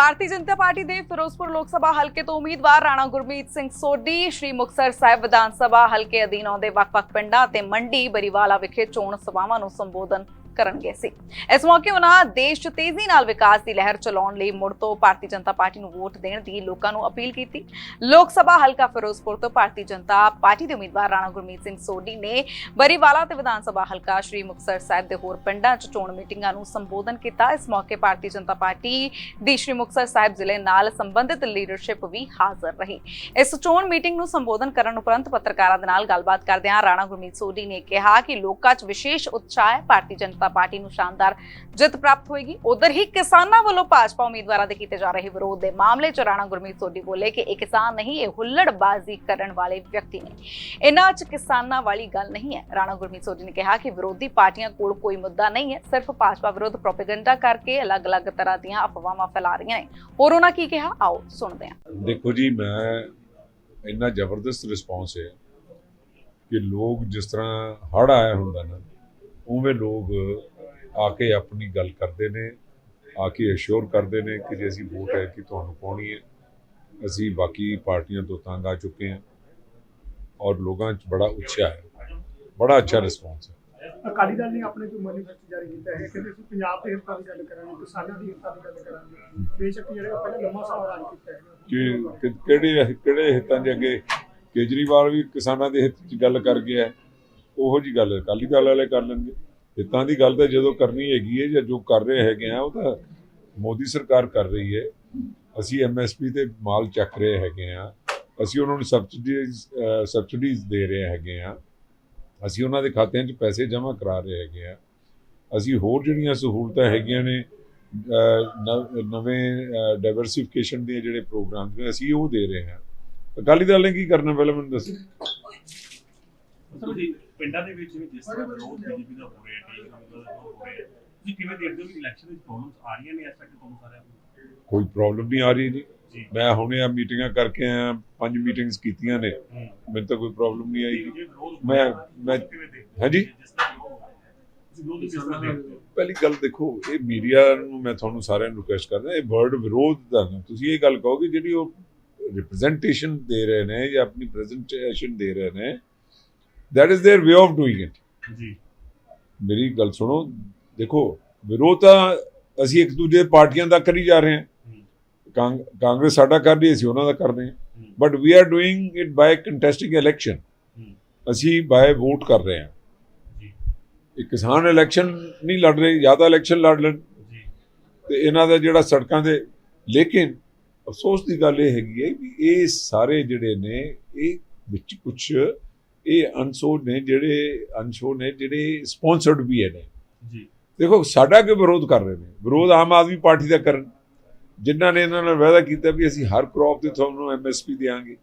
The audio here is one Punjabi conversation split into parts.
ਭਾਰਤੀ ਜਨਤਾ ਪਾਰਟੀ ਦੇ ਫਿਰੋਜ਼ਪੁਰ ਲੋਕ ਸਭਾ ਹਲਕੇ ਤੋਂ ਉਮੀਦਵਾਰ ਰਾਣਾ ਗੁਰਮੀਤ ਸਿੰਘ ਸੋਢੀ, ਸ਼੍ਰੀ ਮੁਕਤਸਰ ਸਾਹਿਬ ਵਿਧਾਨ ਸਭਾ ਹਲਕੇ ਅਧੀਨ ਆਉਂਦੇ ਵੱਖ-ਵੱਖ ਪਿੰਡਾਂ ਤੇ ਮੰਡੀ, ਬਰੀਵਾਲਾ ਵਿਖੇ ਚੋਣ ਸਭਾਵਾਂ ਨੂੰ ਸੰਬੋਧਨ ਕਰਨਗੇ ਸੀ। ਇਸ ਮੌਕੇ ਉਹਨਾਂ ਦੇਸ਼ 'ਚ ਤੇਜ਼ੀ ਨਾਲ ਵਿਕਾਸ ਦੀ ਲਹਿਰ ਚਲਾਉਣ ਲਈ ਮੁੜ ਤੋਂ ਭਾਰਤੀ ਜਨਤਾ ਪਾਰਟੀ ਨੂੰ ਵੋਟ ਦੇਣ ਦੀ ਲੋਕਾਂ ਨੂੰ ਅਪੀਲ ਕੀਤੀ। ਲੋਕ ਸਭਾ ਹਲਕਾ ਫਿਰੋਜ਼ਪੁਰ ਤੋਂ ਭਾਰਤੀ ਜਨਤਾ ਪਾਰਟੀ ਦੇ ਉਮੀਦਵਾਰ ਰਾਣਾ ਗੁਰਮੀਤ ਸਿੰਘ ਸੋਢੀ ਨੇ ਬਰੀਵਾਲਾ ਤੇ ਵਿਧਾਨ ਸਭਾ ਹਲਕਾ ਸ਼੍ਰੀ ਮੁਕਤਸਰ ਸਾਹਿਬ ਦੇ ਹੋਰ ਪਿੰਡਾਂ 'ਚ ਚੋਣ ਮੀਟਿੰਗਾਂ ਨੂੰ ਸੰਬੋਧਨ ਕੀਤਾ। ਇਸ ਮੌਕੇ ਭਾਰਤੀ ਜਨਤਾ ਪਾਰਟੀ ਦੀ ਸ਼੍ਰੀ ਮੁਕਤਸਰ ਸਾਹਿਬ ਜ਼ਿਲ੍ਹੇ ਨਾਲ ਸੰਬੰਧਿਤ ਲੀਡਰਸ਼ਿਪ ਵੀ ਹਾਜ਼ਰ ਰਹੀ। ਇਸ ਚੋਣ ਮੀਟਿੰਗ ਨੂੰ ਸੰਬੋਧਨ ਕਰਨ ਉਪਰੰਤ ਪੱਤਰਕਾਰਾਂ ਦੇ ਨਾਲ ਗੱਲਬਾਤ ਕਰਦਿਆਂ ਰਾਣਾ ਗੁਰਮੀਤ ਸੋਢੀ ਨੇ ਕਿਹਾ ਕਿ ਲੋਕਾਂ 'ਚ ਵਿਸ਼ੇਸ਼ ਉਤਸ਼ਾਹ ਹੈ। ਭਾਰਤੀ ਜਨਤਾ ਪਾਰਟੀ ਨੂੰ ਸ਼ਾਨਦਾਰ ਜਿੱਤ ਪ੍ਰਾਪਤ ਹੋਏਗੀ। ਉਧਰ ਹੀ ਕਿਸਾਨਾਂ ਵੱਲੋਂ ਭਾਜਪਾ ਉਮੀਦਵਾਰਾਂ ਦੇ ਕੀਤੇ ਜਾ ਰਹੇ ਵਿਰੋਧ ਦੇ ਮਾਮਲੇ 'ਚ ਰਾਣਾ ਗੁਰਮੀਤ ਸੋਢੀ ਬੋਲੇ ਕਿ ਇਹ ਕਿਸਾਨ ਨਹੀਂ, ਇਹ ਹੁੱਲੜਬਾਜ਼ੀ ਕਰਨ ਵਾਲੇ ਵਿਅਕਤੀ ਨੇ। ਇਹਨਾਂ 'ਚ ਕਿਸਾਨਾਂ ਵਾਲੀ ਗੱਲ ਨਹੀਂ ਹੈ। ਰਾਣਾ ਗੁਰਮੀਤ ਸੋਢੀ ਨੇ ਕਿਹਾ ਕਿ ਵਿਰੋਧੀ ਪਾਰਟੀਆਂ ਕੋਲ ਕੋਈ ਮੁੱਦਾ ਨਹੀਂ ਹੈ। ਸਿਰਫ ਭਾਜਪਾ ਵਿਰੁੱਧ ਪ੍ਰੋਪੇਗੈਂਡਾ ਕਰਕੇ ਅਲੱਗ-ਅਲੱਗ ਤਰ੍ਹਾਂ ਦੀਆਂ ਅਫਵਾਹਾਂ ਫੈਲਾ ਰਹੀਆਂ ਨੇ। ਹੋਰ ਉਹਨਾਂ ਕੀ ਕਿਹਾ? ਆਓ ਸੁਣਦੇ ਹਾਂ। ਦੇਖੋ ਜੀ, ਮੈਂ ਇੰਨਾ ਜ਼ਬਰਦਸਤ ਰਿਸਪੌਂਸ ਹੈ ਕਿ ਲੋਕ ਜਿਸ ਤਰ੍ਹਾਂ ਹੜ ਆਇਆ ਹੁੰਦਾ ਨਾ ਉਵੇਂ ਲੋਕ ਆ ਕੇ ਆਪਣੀ ਗੱਲ ਕਰਦੇ ਨੇ ਆ ਕੇ ਅਸ਼ੋਰ ਕਰਦੇ ਨੇ ਕਿ ਜੇ ਅਸੀਂ ਵੋਟ ਹੈ ਕਿ ਤੁਹਾਨੂੰ ਪਾਉਣੀ ਹੈ। ਅਸੀਂ ਬਾਕੀ ਪਾਰਟੀਆਂ ਤੋਂ ਤੰਗ ਆ ਚੁੱਕੇ ਹਾਂ ਔਰ ਲੋਕਾਂ 'ਚ ਬੜਾ ਉਤਸ਼ਾਹ ਹੈ। ਬੜਾ ਅੱਛਾ ਰਿਸਪੌਂਸ ਹੈ। ਅਕਾਲੀ ਦਲ ਨੇ ਆਪਣੇ ਜੋ ਮੈਨੀਫੈਸਟੋ ਜਾਰੀ ਕੀਤਾ ਹੈ ਕਹਿੰਦੇ ਅਸੀਂ ਪੰਜਾਬ ਦੇ ਹਿੱਤਾਂ ਦੀ ਗੱਲ ਕਰਾਂਗੇ ਕਿਸਾਨਾਂ ਦੀ ਹਿੱਤਾਂ ਦੀ ਗੱਲ ਕਰਾਂਗੇ। ਬੇਸ਼ੱਕ ਜਿਹੜੇ ਪਹਿਲਾਂ ਲੰਮਾ ਸਮਾਂ ਰਾਜ ਕੀਤਾ ਹੈ। ਕਿ ਕਿਹੜੇ ਕਿਹੜੇ ਹਿੱਤਾਂ 'ਚ ਅੱਗੇ ਕੇਜਰੀਵਾਲ ਵੀ ਕਿਸਾਨਾਂ ਦੇ ਹਿੱਤ 'ਚ ਗੱਲ ਕਰ ਗਿਆ ਹੈ। ਉਹੋ ਜੀ ਗੱਲ ਅਕਾਲੀ ਦਲ ਵਾਲੇ ਕਰ ਲੈਣਗੇ। ਹਿੱਤਾਂ ਦੀ ਗੱਲ ਤਾਂ ਜਦੋਂ ਕਰਨੀ ਹੈਗੀ ਹੈ ਜਾਂ ਜੋ ਕਰ ਰਹੇ ਹੈਗੇ ਆ, ਉਹ ਤਾਂ ਮੋਦੀ ਸਰਕਾਰ ਕਰ ਰਹੀ ਹੈ। ਅਸੀਂ ਐਮਐਸਪੀ ਤੇ ਮਾਲ ਚੱਕ ਰਹੇ ਹੈਗੇ ਆ। ਅਸੀਂ ਉਹਨਾਂ ਨੂੰ ਸਬਸਿਡੀਜ਼ ਸਬਸਿਡੀਜ਼ ਦੇ ਰਹੇ ਹੈਗੇ ਆ। ਅਸੀਂ ਉਹਨਾਂ ਦੇ ਖਾਤਿਆਂ 'ਚ ਪੈਸੇ ਜਮ੍ਹਾਂ ਕਰਾ ਰਹੇ ਹੈਗੇ ਆ। ਅਸੀਂ ਹੋਰ ਜਿਹੜੀਆਂ ਸਹੂਲਤਾਂ ਹੈਗੀਆਂ ਨੇ ਨਵੇਂ ਡਾਈਵਰਸਿਫਿਕੇਸ਼ਨ ਦੇ ਜਿਹੜੇ ਪ੍ਰੋਗਰਾਮ ਨੇ, ਅਸੀਂ ਉਹ ਦੇ ਰਹੇ ਹਾਂ। ਅਕਾਲੀ ਦਲ ਨੇ ਕੀ ਕਰਨਾ ਪਹਿਲਾਂ ਮੈਨੂੰ ਦੱਸੋ। ਜੀ ਪਿੰਡਾਂ ਦੇ ਵਿੱਚ ਵੀ ਜਿਸ ਤਰ੍ਹਾਂ ਵਿਰੋਧ ਬੀਜੇਪੀ ਦਾ ਹੋ ਰਿਹਾ ਹੈ ਦਾ ਹੋ ਰਿਹਾ ਤੁਸੀਂ ਕਿਵੇਂ ਦੇਖਦੇ ਹੋ ਕਿ ਇਲੈਕਸ਼ਨ ਵਿੱਚ ਪ੍ਰੋਬਲਮਸ ਆ ਰਹੀਆਂ ਨੇ ਇਸ ਤੱਕ ਤੁਹਾਨੂੰ ਸਾਰਿਆਂ ਨੂੰ ਕੋਈ ਪ੍ਰੋਬਲਮ ਨਹੀਂ ਆ ਰਹੀ ਜੀ। ਮੈਂ ਹੁਣੇ ਆ ਮੀਟਿੰਗਾਂ ਕਰਕੇ ਆਇਆ ਪੰਜ ਮੀਟਿੰਗਸ ਕੀਤੀਆਂ ਨੇ। ਮੈਨੂੰ ਤਾਂ ਕੋਈ ਪ੍ਰੋਬਲਮ ਨਹੀਂ ਆਈ। ਮੈਂ- ਮੈਂ-? ਹਾਂਜੀ? ਪਹਿਲੀ ਗੱਲ ਦੇਖੋ ਇਹ ਮੀਡੀਆ ਨੂੰ ਮੈਂ ਤੁਹਾਨੂੰ ਸਾਰਿਆਂ ਨੂੰ ਰਿਕੁਐਸਟ ਕਰਦਾ ਇਹ ਵਰਡ ਵਿਰੋਧ ਦਾ ਤੁਸੀਂ ਇਹ ਗੱਲ ਕਹੋ ਕਿ ਜਿਹੜੀ ਉਹ ਰਿਪਰੈਜ਼ੈਂਟੇਸ਼ਨ ਦੇ ਰਹੇ ਨੇ ਜਾਂ ਆਪਣੀ ਪ੍ਰੈਜੈਂਟੇਸ਼ਨ ਦੇ ਰਹੇ ਨੇ that is their way of doing it. ਜੀ। ਮੇਰੀ ਗੱਲ ਸੁਣੋ ਦੇਖੋ ਵਿਰੋਧ ਤਾਂ ਅਸੀਂ ਇੱਕ ਦੂਜੇ ਪਾਰਟੀਆਂ ਦਾ ਕਰੀ ਜਾ ਰਹੇ ਹਾਂ। ਹੂੰ, ਕਾਂਗ- ਕਾਂਗਰਸ ਸਾਡਾ ਕਰ ਰਹੀ ਅਸੀਂ ਉਹਨਾਂ ਦਾ ਕਰ ਰਹੇ ਹਾਂ। But we are doing it by contesting election ਅਸੀਂ ਬਾਈ ਵੋਟ ਕਰ ਰਹੇ ਹਾਂ। ਇਹ ਕਿਸਾਨ ਇਲੈਕਸ਼ਨ ਨਹੀਂ ਲੜ ਰਹੇ ਜ਼ਿਆਦਾ ਇਲੈਕਸ਼ਨ ਲੜ ਲੈਣ। ਤੇ ਇਹਨਾਂ ਦਾ ਜਿਹੜਾ ਸੜਕਾਂ ਦੇ ਲੇਕਿਨ ਅਫਸੋਸ ਦੀ ਗੱਲ ਇਹ ਹੈਗੀ ਹੈ ਵੀ ਇਹ ਸਾਰੇ ਜਿਹੜੇ ਨੇ ਇਹ ਵਿੱਚ ਕੁਝ ਇਹ ਅਨਸੋਡ ਨੇ ਜਿਹੜੇ ਅਨਸ਼ੋਰ ਨੇ ਜਿਹੜੇ ਸਪਾਂਸਰਡ ਵੀ ਹੈ ਨੇ ਜੀ। ਦੇਖੋ ਸਾਡਾ ਕਿ ਵਿਰੋਧ ਕਰ ਰਹੇ ਨੇ? ਵਿਰੋਧ ਆਮ ਆਦਮੀ ਪਾਰਟੀ ਦਾ ਕਰਨ। ਜਿਨ੍ਹਾਂ ਨੇ ਇਹਨਾਂ ਨਾਲ ਵਾਅਦਾ ਕੀਤਾ ਵੀ ਅਸੀਂ ਹਰ ਕ੍ਰੌਪ ਤੇ ਤੁਹਾਨੂੰ ਐਮਐਸਪੀ ਦੇਵਾਂਗੇ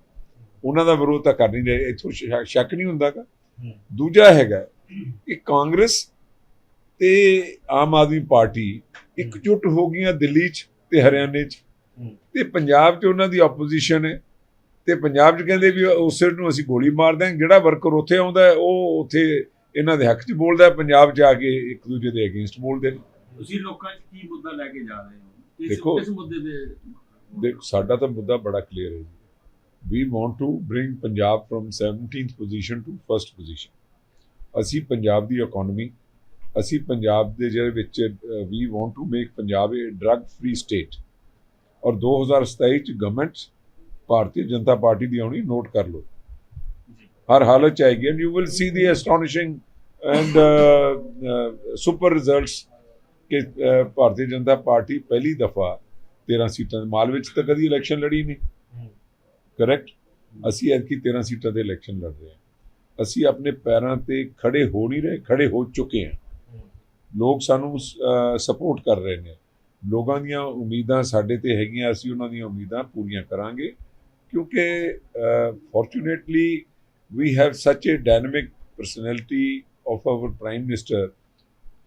ਉਹਨਾਂ ਦਾ ਵਿਰੋਧ ਤਾਂ ਕਰ ਨਹੀਂ ਰਹੇ। ਇੱਥੋਂ ਸ਼ੱਕ- ਨਹੀਂ ਹੁੰਦਾਗਾ। ਹੂੰ, ਦੂਜਾ ਹੈਗਾ ਕਿ ਕਾਂਗਰਸ ਤੇ ਆਮ ਆਦਮੀ ਪਾਰਟੀ ਇਕਜੁੱਟ ਹੋ ਗਈਆਂ ਦਿੱਲੀ 'ਚ ਤੇ ਹਰਿਆਣੇ 'ਚ। ਤੇ ਪੰਜਾਬ 'ਚ ਉਹਨਾਂ ਦੀ ਆਪੋਜੀਸ਼ਨ ਹੈ। ਤੇ ਪੰਜਾਬ 'ਚ ਕਹਿੰਦੇ ਵੀ ਉਸੇ ਨੂੰ ਅਸੀਂ ਗੋਲੀ ਮਾਰ ਦਾਂਗੇ ਜਿਹੜਾ ਵਰਕਰ ਉੱਥੇ ਆਉਂਦਾ ਉਹ ਉੱਥੇ ਇਹਨਾਂ ਦੇ ਹੱਕ 'ਚ ਬੋਲਦਾ ਪੰਜਾਬ 'ਚ ਆ ਕੇ ਇੱਕ ਦੂਜੇ ਦੇ ਅਗੇਂਸਟ ਬੋਲਦੇ ਨੇ। ਤੁਸੀਂ ਲੋਕਾਂ 'ਚ ਕੀ ਮੁੱਦਾ ਲੈ ਕੇ ਜਾ ਰਹੇ ਹੋ? ਦੇਖੋ- ਕਿਸ ਮੁੱਦੇ ਦੇ ਦੇਖੋ ਸਾਡਾ ਤਾਂ ਮੁੱਦਾ ਬੜਾ ਕਲੀਅਰ ਹੈ ਜੀ। We want to bring Punjab from 17th position to first position ਅਸੀਂ ਪੰਜਾਬ ਦੀ ਇਕਨੋਮੀ ਅਸੀਂ ਪੰਜਾਬ ਦੇ ਜਿਹੜੇ ਵਿੱਚ we want to make Punjab a drug free state ਔਰ 2027 ਚ ਗਵਰਨਮੈਂਟ ਭਾਰਤੀ ਜਨਤਾ ਪਾਰਟੀ ਦੀ ਆਉਣੀ ਨੋਟ ਕਰ ਲਓ। ਹਰ ਹਾਲਤ ਚ ਆਏਗੀ and you will see the astonishing and super results ਕਿ ਭਾਰਤੀ ਜਨਤਾ ਪਾਰਟੀ ਪਹਿਲੀ ਦਫਾ 13 ਸੀਟਾਂ ਮਾਲ ਵਿੱਚ ਤਾਂ ਕਦੀ ਇਲੈਕਸ਼ਨ ਲੜੀ ਨਹੀਂ। ਕਰੈਕਟ ਅਸੀਂ ਐਤਕੀ 13 ਸੀਟਾਂ ਤੇ ਇਲੈਕਸ਼ਨ ਲੜ ਰਹੇ ਹਾਂ। ਅਸੀਂ ਆਪਣੇ ਪੈਰਾਂ ਤੇ ਖੜੇ ਹੋ ਨਹੀਂ ਰਹੇ ਖੜੇ ਹੋ ਚੁੱਕੇ ਹੂੰ, ਲੋਕ ਸਾਨੂੰ ਸਪੋਰਟ ਕਰ ਰਹੇ ਨੇ। ਲੋਕਾਂ ਦੀਆਂ ਉਮੀਦਾਂ ਸਾਡੇ ਤੇ ਹੈਗੀਆਂ ਅਸੀਂ ਉਹਨਾਂ ਦੀਆਂ ਉਮੀਦਾਂ ਪੂਰੀਆਂ ਕਰਾਂਗੇ। ਕਿਉਂਕਿ fortunately we have such a dynamic personality of our prime minister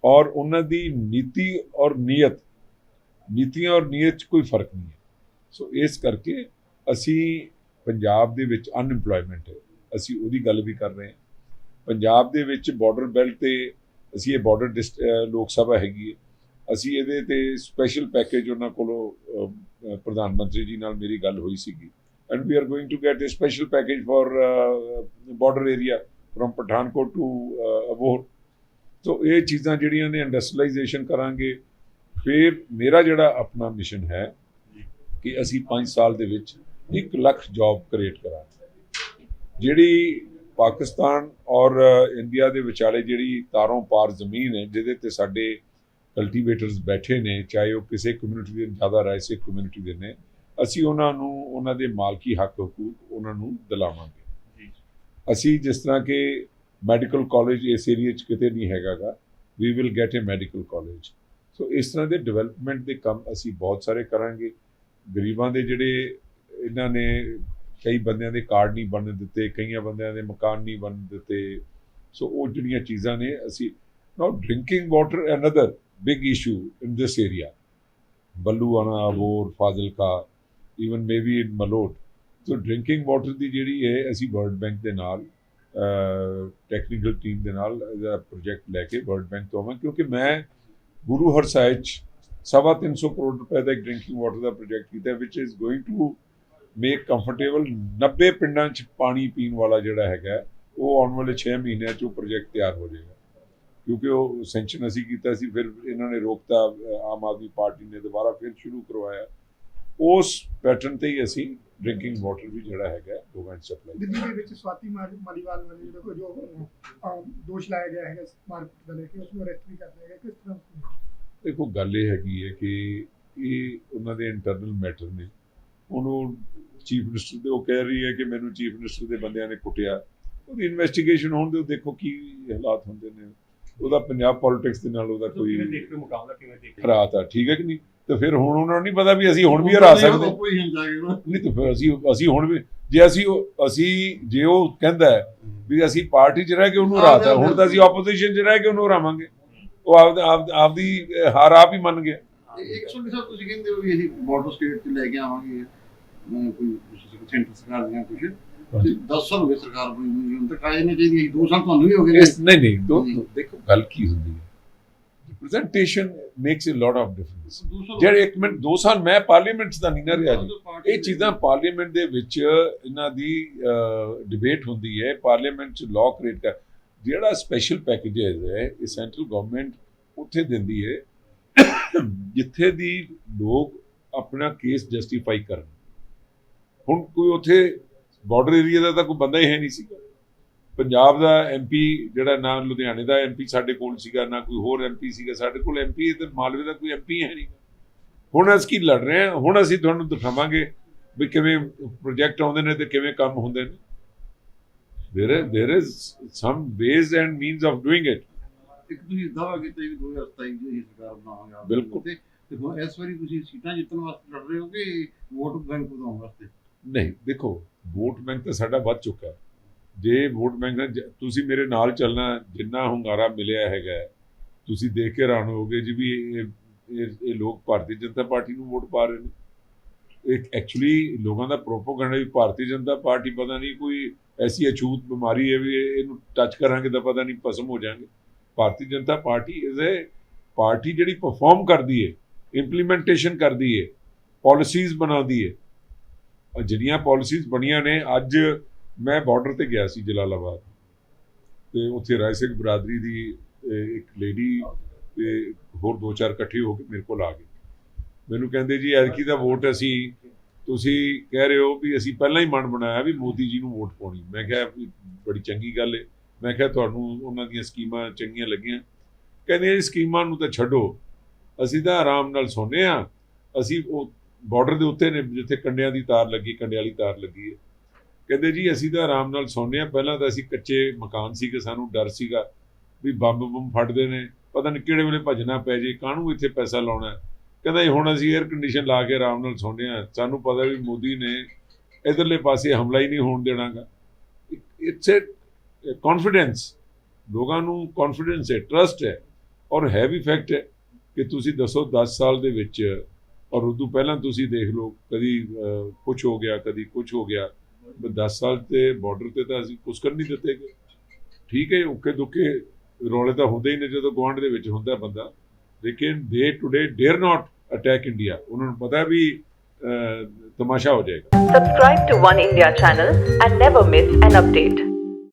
ਔਰ ਉਹਨਾਂ ਦੀ ਨੀਤੀ ਔਰ ਨੀਅਤ ਨੀਤੀਆਂ ਔਰ ਨੀਅਤ 'ਚ ਕੋਈ ਫ਼ਰਕ ਨਹੀਂ ਹੈ ਸੋ ਇਸ ਕਰਕੇ ਅਸੀਂ ਪੰਜਾਬ ਦੇ ਵਿੱਚ ਅਨਇੰਪਲੋਇਮੈਂਟ ਹੈ ਅਸੀਂ ਉਹਦੀ ਗੱਲ ਵੀ ਕਰ ਰਹੇ ਹਾਂ ਪੰਜਾਬ ਦੇ ਵਿੱਚ ਬਾਰਡਰ ਬੈਲਟ ਤੇ ਅਸੀਂ ਇਹ ਬਾਰਡਰ ਲੋਕ ਸਭਾ ਹੈਗੀ ਹੈ ਅਸੀਂ ਇਹਦੇ ਤੇ ਸਪੈਸ਼ਲ ਪੈਕੇਜ ਉਹਨਾਂ ਕੋਲੋਂ ਪ੍ਰਧਾਨ ਮੰਤਰੀ ਜੀ ਨਾਲ ਮੇਰੀ ਗੱਲ ਹੋਈ ਸੀਗੀ and we are going to get a special package for border area from Pathankot to Abohar so ਇਹ ਚੀਜ਼ਾਂ ਜਿਹੜੀਆਂ ਨੇ ਇੰਡਸਟਰੀਲਾਈਜੇਸ਼ਨ ਕਰਾਂਗੇ। ਫਿਰ ਮੇਰਾ ਜਿਹੜਾ ਆਪਣਾ ਮਿਸ਼ਨ ਹੈ ਕਿ ਅਸੀਂ 5 ਸਾਲ ਦੇ ਵਿੱਚ 1 ਲੱਖ ਜੌਬ ਕ੍ਰੀਏਟ ਕਰਾਂਗੇ। ਜਿਹੜੀ ਪਾਕਿਸਤਾਨ ਔਰ ਇੰਡੀਆ ਦੇ ਵਿਚਾਲੇ ਜਿਹੜੀ ਤਾਰੋਂ ਪਾਰ ਜ਼ਮੀਨ ਹੈ, ਜਿਹਦੇ ਤੇ ਸਾਡੇ ਕਲਟੀਵੇਟਰਸ ਬੈਠੇ ਨੇ, ਚਾਹੇ ਉਹ ਕਿਸੇ ਕਮਿਊਨਿਟੀ ਦੇ, ਜ਼ਿਆਦਾ ਰਾਇਸੇ ਕਮਿਊਨਿਟੀ ਦੇ ਨੇ ਅਸੀਂ ਉਹਨਾਂ ਨੂੰ ਉਹਨਾਂ ਦੇ ਮਾਲਕੀ ਹੱਕ ਹਕੂਕ ਉਹਨਾਂ ਨੂੰ ਦਿਲਾਵਾਂਗੇ। ਅਸੀਂ ਜਿਸ ਤਰ੍ਹਾਂ ਕਿ ਮੈਡੀਕਲ ਕਾਲਜ ਇਸ ਏਰੀਆ 'ਚ ਕਿਤੇ ਨਹੀਂ ਹੈਗਾਗਾ we will get a medical college so ਇਸ ਤਰ੍ਹਾਂ ਦੇ ਡਿਵੈਲਪਮੈਂਟ ਦੇ ਕੰਮ ਅਸੀਂ ਬਹੁਤ ਸਾਰੇ ਕਰਾਂਗੇ। ਗਰੀਬਾਂ ਦੇ ਜਿਹੜੇ ਇਹਨਾਂ ਨੇ ਕਈ ਬੰਦਿਆਂ ਦੇ ਕਾਰਡ ਨਹੀਂ ਬਣਨ ਦਿੱਤੇ ਕਈਆਂ ਬੰਦਿਆਂ ਦੇ ਮਕਾਨ ਨਹੀਂ ਬਣਨ ਦਿੱਤੇ। ਸੋ ਉਹ ਜਿਹੜੀਆਂ ਚੀਜ਼ਾਂ ਨੇ ਅਸੀਂ now drinking water another big issue in this area Balluana Abohar Fazilka even maybe in Malot so drinking water ਦੀ ਜਿਹੜੀ ਹੈ ਅਸੀਂ ਵਰਲਡ ਬੈਂਕ ਦੇ ਨਾਲ ਟੈਕਨੀਕਲ ਟੀਮ ਦੇ ਨਾਲ ਇਹਦਾ ਪ੍ਰੋਜੈਕਟ ਲੈ ਕੇ ਵਰਲਡ ਬੈਂਕ ਤੋਂ ਆਵਾਂ ਕਿਉਂਕਿ ਮੈਂ ਗੁਰੂ ਹਰਸਾਏ 'ਚ ਸਵਾ ਤਿੰਨ ਸੌ ਕਰੋੜ ਰੁਪਏ ਦਾ ਇੱਕ ਡਰਿੰਕਿੰਗ ਵਾਟਰ ਦਾ ਪ੍ਰੋਜੈਕਟ ਕੀਤਾ which is going to make comfortable 90 ਪਿੰਡਾਂ 'ਚ ਪਾਣੀ ਪੀਣ ਵਾਲਾ ਜਿਹੜਾ ਹੈਗਾ, ਉਹ ਆਉਣ ਵਾਲੇ 6 ਮਹੀਨਿਆਂ 'ਚ ਉਹ ਪ੍ਰੋਜੈਕਟ ਤਿਆਰ ਹੋ ਜਾਏਗਾ। ਕਿਉਂਕਿ ਉਹ ਸੈਂਕਸ਼ਨ ਅਸੀਂ ਕੀਤਾ ਸੀ, ਫਿਰ ਇਹਨਾਂ ਨੇ ਰੋਕਤਾ ਆਮ ਆਦਮੀ ਪਾਰਟੀ ਨੇ ਦੁਬਾਰਾ ਫਿਰ ਸ਼ੁਰੂ ਕਰਵਾਇਆ। ਉਸ ਪੈਟਰਨ ਤੇ ਹੀ ਅਸੀਂ ਡਰਿੰਕਿੰਗ ਵਾਟਰ ਵੀ ਜਿਹੜਾ ਹੈਗਾ 'ਚ ਸਪਲਾਈ ਦਿੱਲੀ ਦੇ ਵਿੱਚ ਸਵਾਤੀ ਮਾਲ- ਮਾਲੀਵਾਲ ਵਾਲੇ ਜਿਹੜੇ ਕੋ ਜੋ ਦੋਸ਼ ਲਾਇਆ ਗਿਆ ਹੈਗਾ ਮਾਰਕੀਟ ਦਾ ਲੈ ਕੇ ਉਸ ਨੂੰ ਅਰੈਸਟ ਵੀ ਕਰ ਲਿਆ ਗਿਆ। ਕਿਸ ਤਰ੍ਹਾਂ ਦੇਖੋ ਗੱਲ ਇਹ ਹੈਗੀ ਹੈ ਕਿ ਇਹ ਉਹਨਾਂ ਦੇ ਇੰਟਰਨਲ ਮੈਟਰ ਨੇ। ਉਹਨੂੰ ਚੀਫ ਮਿਨਿਸਟਰ ਤੇ ਉਹ ਕਹਿ ਰਹੀ ਹੈ ਕਿ ਮੈਨੂੰ ਚੀਫ ਮਿਨਿਸਟਰ ਦੇ ਬੰਦਿਆਂ ਨੇ ਕੁੱਟਿਆ। ਉਹਦੀ ਇਨਵੈਸਟੀਗੇਸ਼ਨ ਹੋਣ ਦਿਓ ਦੇਖੋ ਕੀ ਹਾਲਾਤ ਹੁੰਦੇ ਨੇ। ਉਹਦਾ ਪੰਜਾਬ ਪੋਲਿਟਿਕਸ ਦੇ ਨਾਲ ਉਹਦਾ ਕੋਈ ਕਿਵੇਂ ਦੇਖਦੇ ਮੁਕਾਬਲਾ ਕਿਵੇਂ ਦੇਖਦੇ ਆ ਠੀਕ ਹੈ ਕਿ ਨਹੀਂ? ਤੇ ਫਿਰ ਹੁਣ ਉਹਨਾਂ ਨੂੰ ਨਹੀਂ ਪਤਾ ਵੀ ਅਸੀਂ ਹੁਣ ਵੀ ਹਰਾ ਸਕਦੇ। ਨਹੀਂ ਤੇ ਫਿਰ ਅਸੀਂ ਅਸੀਂ ਹੁਣ ਵੀ ਜੇ ਅਸੀਂ ਅਸੀਂ ਜੇ ਉਹ ਕਹਿੰਦਾ ਵੀ ਅਸੀਂ ਪਾਰਟੀ 'ਚ ਰਹਿ ਕੇ ਉਹਨੂੰ ਹਰਾਤਾ ਹੁਣ ਤਾਂ ਅਸੀਂ ਆਪੋਜੀਸ਼ਨ 'ਚ ਰਹਿ ਕੇ ਉਹਨੂੰ ਹਰਾਵਾਂਗੇ। ਉਹ ਆਪ ਆਪ- ਆਪਦੀ ਹਾਰ ਆਪ ਹੀ ਮੰਨ ਗਿਆ। ਇੱਕ ਸੌ ਸਾਹਿਬ ਤੁਸੀਂ ਕਹਿੰਦੇ ਹੋ ਵੀ ਅਸੀਂ ਬਾਰਡਰ ਸਟੇਟ ਤੇ ਲੈ ਕੇ ਆਵਾਂਗੇ। ਕੋਈ ਸੈਂਟਰ ਸਰਕਾਰ ਦੀਆਂ ਕੁਝ ਤੇ 10 ਸਾਲ ਹੋ ਗਏ ਸਰਕਾਰ ਬਣੀ ਨੂੰ ਹੁਣ ਤੱਕ ਆਏ ਨਹੀਂ ਚਾਹੀਦੀ 2 ਸਾਲ ਤੁਹਾਨੂੰ ਵੀ ਹੋ ਗਏ ਨਹੀਂ ਨਹੀਂ। ਦੇਖੋ ਗੱਲ ਕੀ ਹੁੰਦੀ ਹੈ? Representation makes a lot of difference ਦੋ ਜਿਹੜੇ ਇੱਕ ਮਿੰਟ 2 ਸਾਲ ਮੈਂ ਪਾਰਲੀਮੈਂਟ ਤਾਂ ਨਹੀਂ ਨਾ ਰਿਹਾ ਜੀ। ਇਹ ਚੀਜ਼ਾਂ ਪਾਰਲੀਮੈਂਟ ਦੇ ਵਿੱਚ ਇਹਨਾਂ ਦੀ ਡਿਬੇਟ ਹੁੰਦੀ ਹੈ। ਪਾਰਲੀਮੈਂਟ 'ਚ ਲਾਅ ਕ੍ਰੀਏਟ ਕਰ ਜਿਹੜਾ ਸਪੈਸ਼ਲ ਪੈਕੇਜਸ ਹੈ ਇਹ ਸੈਂਟਰਲ ਗਵਰਨਮੈਂਟ ਉੱਥੇ ਦਿੰਦੀ ਹੈ ਜਿੱਥੇ ਦੀ ਲੋਕ ਆਪਣਾ ਕੇਸ ਜਸਟੀਫਾਈ ਕਰਨ। ਹੁਣ ਕੋਈ ਉੱਥੇ ਬਾਰਡਰ ਏਰੀਆ ਦਾ ਤਾਂ ਕੋਈ ਬੰਦਾ ਹੀ ਹੈ ਨਹੀਂ ਸੀਗਾ। ਪੰਜਾਬ ਦਾ ਐਮਪੀ ਜਿਹੜਾ ਨਾ ਲੁਧਿਆਣੇ ਦਾ ਐਮਪੀ ਸਾਡੇ ਕੋਲ ਸੀਗਾ ਨਾ ਕੋਈ ਹੋਰ ਐਮਪੀ ਸੀਗਾ ਸਾਡੇ ਕੋਲ ਐਮਪੀ ਤੇ ਮਾਲਵੇ ਦਾ ਕੋਈ ਐਮਪੀ ਹੈ ਨਹੀਂ। ਹੁਣ ਅਸੀਂ ਕੀ ਲੜ ਰਹੇ ਹਾਂ ਹੁਣ ਅਸੀਂ ਤੁਹਾਨੂੰ ਦਿਖਾਵਾਂਗੇ ਵੀ ਕਿਵੇਂ ਪ੍ਰੋਜੈਕਟ ਆਉਂਦੇ ਨੇ ਤੇ ਕਿਵੇਂ ਕੰਮ ਹੁੰਦੇ ਨੇ। There is there is some ways and means of doing it ਇੱਕ ਤੁਸੀਂ ਦਾਵਾ ਕੀਤਾ ਵੀ 2027 ਦੀ ਅਸੀਂ ਸਰਕਾਰ ਬਣਾਵਾਂਗੇ ਆਪ ਬਿਲਕੁਲ। ਹੁਣ ਇਸ ਵਾਰੀ ਤੁਸੀਂ ਸੀਟਾਂ ਜਿੱਤਣ ਵਾਸਤੇ ਲੜ ਰਹੇ ਹੋ ਕਿ ਵੋਟ ਬੈਂਕ ਵਧਾਉਣ ਵਾਸਤੇ? ਨਹੀਂ ਦੇਖੋ ਵੋਟ ਬੈਂਕ ਤਾਂ ਸਾਡਾ ਵੱਧ ਚੁੱਕਾ ਹੈ। ਜੇ ਵੋਟ ਬੈਂਕ ਤੁਸੀਂ ਮੇਰੇ ਨਾਲ ਚੱਲਣਾ, ਜਿੰਨਾ ਹੁੰਗਾਰਾ ਮਿਲਿਆ ਹੈਗਾ, ਤੁਸੀਂ ਦੇਖ ਕੇ ਹੈਰਾਨ ਹੋਗੇ ਜੀ ਵੀ ਇਹ ਇਹ ਲੋਕ ਭਾਰਤੀ ਜਨਤਾ ਪਾਰਟੀ ਨੂੰ ਵੋਟ ਪਾ ਰਹੇ ਨੇ। ਇਹ ਐਕਚੁਅਲੀ ਲੋਕਾਂ ਦਾ ਪ੍ਰੋਪੋਗੈਂਡਾ ਵੀ ਭਾਰਤੀ ਜਨਤਾ ਪਾਰਟੀ, ਪਤਾ ਨਹੀਂ ਕੋਈ ਐਸੀ ਅਛੂਤ ਬਿਮਾਰੀ ਹੈ ਵੀ ਇਹਨੂੰ ਟੱਚ ਕਰਾਂਗੇ ਤਾਂ ਪਤਾ ਨਹੀਂ ਭਸਮ ਹੋ ਜਾਾਂਗੇ Bharatiya Janata Party is a party ਜਿਹੜੀ ਪਰਫਾਰਮ ਕਰਦੀ ਹੈ ਇੰਪਲੀਮੈਂਟੇਸ਼ਨ ਕਰਦੀ ਹੈ ਪਾਲਿਸੀਜ਼ ਬਣਾਉਂਦੀ ਹੈ। ਔਰ ਜਿਹੜੀਆਂ ਪਾਲਿਸੀਜ਼ ਬਣੀਆਂ ਨੇ, ਅੱਜ ਮੈਂ ਬਾਰਡਰ ਤੇ ਗਿਆ ਸੀ ਜਲਾਲਾਬਾਦ। ਤੇ ਉੱਥੇ ਰਾਏ ਸਿੰਘ ਬਰਾਦਰੀ ਦੀ ਇੱਕ ਲੇਡੀ ਤੇ ਹੋਰ ਦੋ ਚਾਰ ਇਕੱਠੇ ਹੋ ਕੇ ਮੇਰੇ ਕੋਲ ਆ ਗਏ। ਮੈਨੂੰ ਕਹਿੰਦੇ ਜੀ, ਐਤਕੀ ਦਾ ਵੋਟ ਅਸੀਂ, ਤੁਸੀਂ ਕਹਿ ਰਹੇ ਹੋ ਵੀ ਅਸੀਂ ਪਹਿਲਾਂ ਹੀ ਮਨ ਬਣਾਇਆ ਵੀ ਮੋਦੀ ਜੀ ਨੂੰ ਵੋਟ ਪਾਉਣੀ। ਮੈਂ ਕਿਹਾ ਬੜੀ ਚੰਗੀ ਗੱਲ ਹੈ ਮੈਂ ਕਿਹਾ ਤੁਹਾਨੂੰ ਉਹਨਾਂ ਦੀਆਂ ਸਕੀਮਾਂ ਚੰਗੀਆਂ ਲੱਗੀਆਂ। ਕਹਿੰਦੇ ਇਹ ਸਕੀਮਾਂ ਨੂੰ ਤਾਂ ਛੱਡੋ। ਅਸੀਂ ਤਾਂ ਆਰਾਮ ਨਾਲ ਸੌਂਦੇ ਆ ਅਸੀਂ ਉਹ ਬਾਰਡਰ ਦੇ ਉੱਤੇ ਨੇ, ਜਿੱਥੇ ਕੰਡਿਆਂ ਦੀ ਤਾਰ ਲੱਗੀ, ਕੰਡਿਆਂ ਵਾਲੀ ਤਾਰ ਲੱਗੀ ਹੈ ਕਹਿੰਦੇ ਜੀ ਅਸੀਂ ਤਾਂ ਆਰਾਮ ਨਾਲ ਸੌਂਦੇ ਆ ਪਹਿਲਾਂ ਤਾਂ ਅਸੀਂ ਕੱਚੇ ਮਕਾਨ ਸੀਗੇ, ਸਾਨੂੰ ਡਰ ਸੀਗਾ ਵੀ ਬੰਬ ਬੰਬ ਫਟਦੇ ਨੇ, ਪਤਾ ਨਹੀਂ ਕਿਹੜੇ ਵੇਲੇ ਭੱਜਣਾ ਪੈ ਜੇ, ਕਾਹਨੂੰ ਇੱਥੇ ਪੈਸਾ ਲਾਉਣਾ ਕਹਿੰਦਾ ਹੁਣ ਅਸੀਂ 에ਅਰ ਕੰਡੀਸ਼ਨ ਲਾ ਕੇ ਆਰਾਮ ਨਾਲ ਸੌਂਦੇ ਆ ਸਾਨੂੰ ਪਤਾ ਵੀ ਮੋਦੀ ਨੇ ਇਧਰਲੇ ਪਾਸੇ ਹਮਲਾ ਹੀ ਨਹੀਂ ਹੋਣ ਦੇਣਾਗਾ ਇਟਸ ਅ ਕੌਨਫੀਡੈਂਸ ਲੋਕਾਂ ਨੂੰ ਕੌਨਫੀਡੈਂਸ ਹੈ ਟਰਸਟ ਹੈ ਔਰ ਹੈ ਵੀ ਫੈਕਟ ਹੈ ਕਿ ਤੁਸੀਂ ਦੱਸੋ 10 ਸਾਲ ਦੇ ਵਿੱਚ ਔਰ ਉਦੋਂ ਪਹਿਲਾਂ ਤੁਸੀਂ ਦੇਖ ਲਓ, ਕਦੀ ਕੁਝ ਹੋ ਗਿਆ, ਕਦੀ ਕੁਝ ਹੋ ਗਿਆ। 10 ਸਾਲ ਤੇ ਬਾਰਡਰ ਤੇ ਤਾਂ ਅਸੀਂ ਕੁਝ ਕਰ ਨਹੀਂ ਦਿੱਤੇ ਠੀਕ ਹੈ ਉੱਕੇ ਦੁੱਕੇ ਰੌਲੇ ਤਾਂ ਹੁੰਦੇ ਹੀ ਨੇ ਜਦੋਂ ਗੁਆਂਢ ਦੇ ਵਿੱਚ ਹੁੰਦਾ ਬੰਦਾ। ਲੇਕਿਨ they today dare not attack India ਉਹਨਾਂ ਨੂੰ ਪਤਾ ਵੀ ਤਮਾਸ਼ਾ ਹੋ ਜਾਏਗਾ। Subscribe to One India channel and never miss an update.